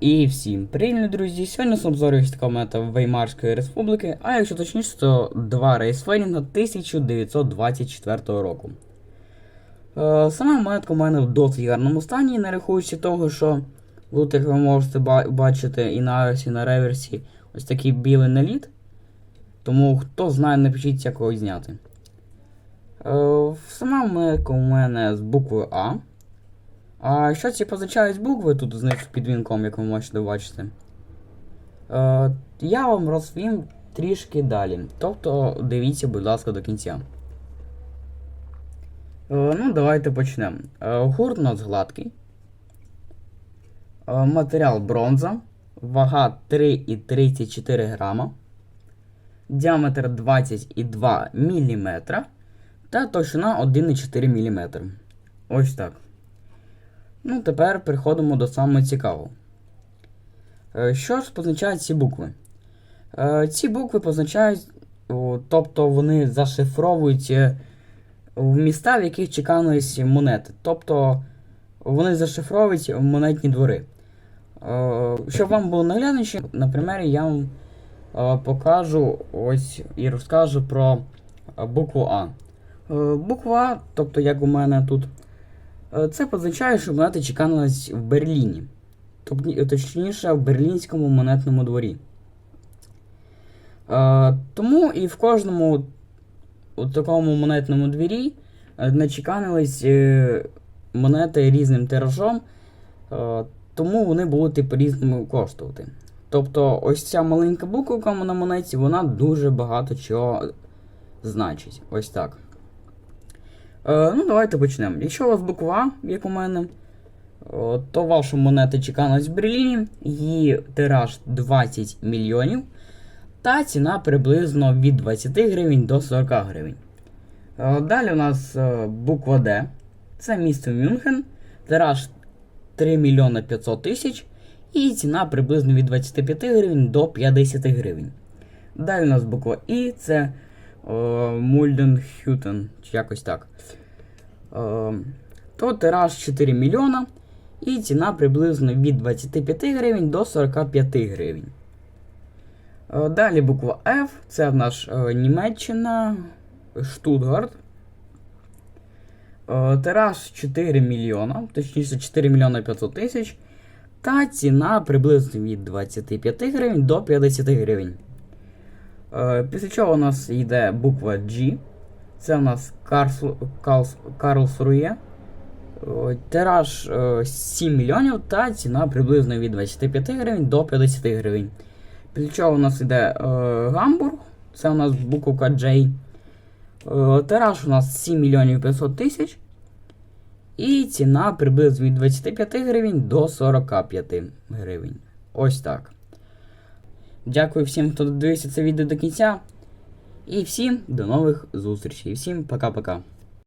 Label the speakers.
Speaker 1: І всім привіт, друзі! Сьогодні обзорюсь така монета Веймарської республіки, а якщо точніше, то два рейсфейрінга 1924 року. Е, сама монетка у мене в досить гарному стані, не рахуючи того, що тут, як ви можете бачити, і на арсі, і на реверсі ось такий білий наліт. Тому хто знає, напишіть, як його зняти. Е, сама монетка у мене з буквою А. А що ці позначають букви тут знизу під вінком, як ви можете бачити? Е, я вам розповім трішки далі. Тобто дивіться, будь ласка, до кінця. Е, ну, давайте почнемо. Е, гурт у нас гладкий. Е, матеріал бронза. Вага 3,34 грама. Діаметр 22 мм. Та товщина 1,4 мм. Ось так. Ну, тепер переходимо до самого цікавого. Е, Що ж позначають ці букви? Е, Ці букви позначають, тобто вони зашифровують е, міста, в яких чекались монети. Тобто вони зашифровують монетні двори. Щоб вам було наглядніше, на примері я вам покажу ось і розкажу про букву А. Буква А, тобто як у мене тут. Е, Це позначає, що монета чекалась в Берліні. Тобто, точніше, в берлінському монетному дворі. Е, тому і в кожному у такому монетному двірі е, начеканились е, монети різним тиражом, е, тому вони будуть по-різному коштувати. Тобто, ось ця маленька буковка на монеті, вона дуже багато чого значить. Ось так. Е, ну, давайте почнемо. Якщо у вас буква, як у мене, то ваша монета чекалась в Берліні, її тираж 20 мільйонів, та ціна приблизно від 20 гривень до 40 гривень. Е, далі у нас е, буква Д. Це місто Мюнхен, тираж 3 мільйони 500 тисяч, і ціна приблизно від 25 гривень до 50 гривень. Далі у нас буква І, це Мульденхютен, чи якось так. Е, то тираж 4 мільйона і ціна приблизно від 25 гривень до 45 гривень. Е, Далі буква F, це в нас е, Німеччина, Штутгарт. Е, Тираж 4 мільйона, точніше 4 мільйона 500 тисяч. Та ціна приблизно від 25 гривень до 50 гривень. Е, Після чого у нас йде буква G. Це у нас Карлсрує. Тираж е, 7 мільйонів та ціна приблизно від 25 гривень до 50 гривень. Після чого у нас йде е, Гамбург. Це у нас буковка J. Е, Тираж у нас 7 мільйонів 500 тисяч. І ціна приблизно від 25 гривень до 45 гривень. Ось так. Дякую всім, хто дивився це відео до кінця. І всім до нових зустрічей. Всім пока-пока.